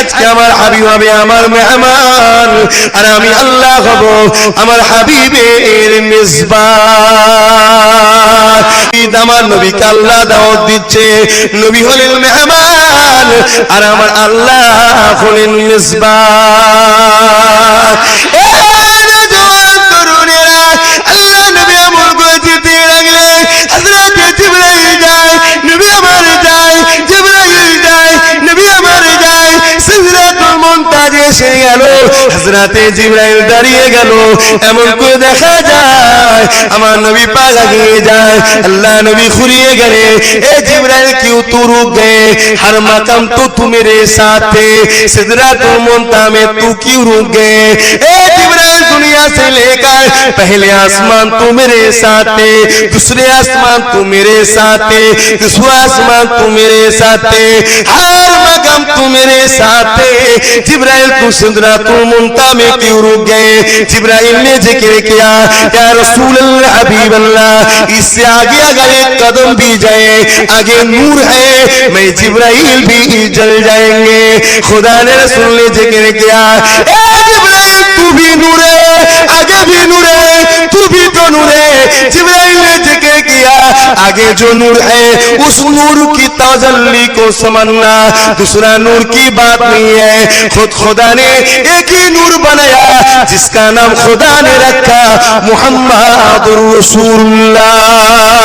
আজকে আমার হাবিব হবে আমার মেহমান, আর আমি আল্লাহ হব আমার হাবিবের মেজবান। ঈদ আমার নবীকে আল্লাহ দাওয়াত দিচ্ছে, নবী হলেন মেহমান, আর আমার আল্লাহ হলেন মেজবান। এসে গেল হযরতে জিবরাইল দাঁড়িয়ে গেল এমন করে দেখা যায় আমার নবী পাক আগিয়ে যায় আল্লাহ নবী খুরিয়ে গেলে এ जिब्राइल क्यों तू रुक गए हर मकाम तो तू मेरे साथ थे सिदरातुल मुंता में तू क्यों रुक गए ए जिब्राइल दुनिया से लेकर पहले आसमान तू मेरे साथ थे दूसरे आसमान तू मेरे साथ थे तीसरा आसमान तू मेरे साथ थे हर मकाम तू मेरे साथ जिब्राइल, तू सिदरातुल मुंता में क्यों रुक गए? जिब्राइल ने ज़िक्र किया, या रसूल अल्लाह हबीब इससे आगे अगर एक कदम भी जाए, आगे नूर है, मैं जिब्राइल भी जल जाएँगे। खुदा ने रसूल ने ज़िक्र किया जिब्राइल, तू भी नूर है, आगे भी नूर है, तू भी तो नूर है। जिब्राइल ने ज़िक्र किया आगे जो नूर है उस नूर की तजल्ली को समझना दूसरा नूर की बात नहीं है खुद खुदा ने एक ही नूर बनाया जिसका नाम खुदा ने रखा मोहम्मद रसूलुल्लाह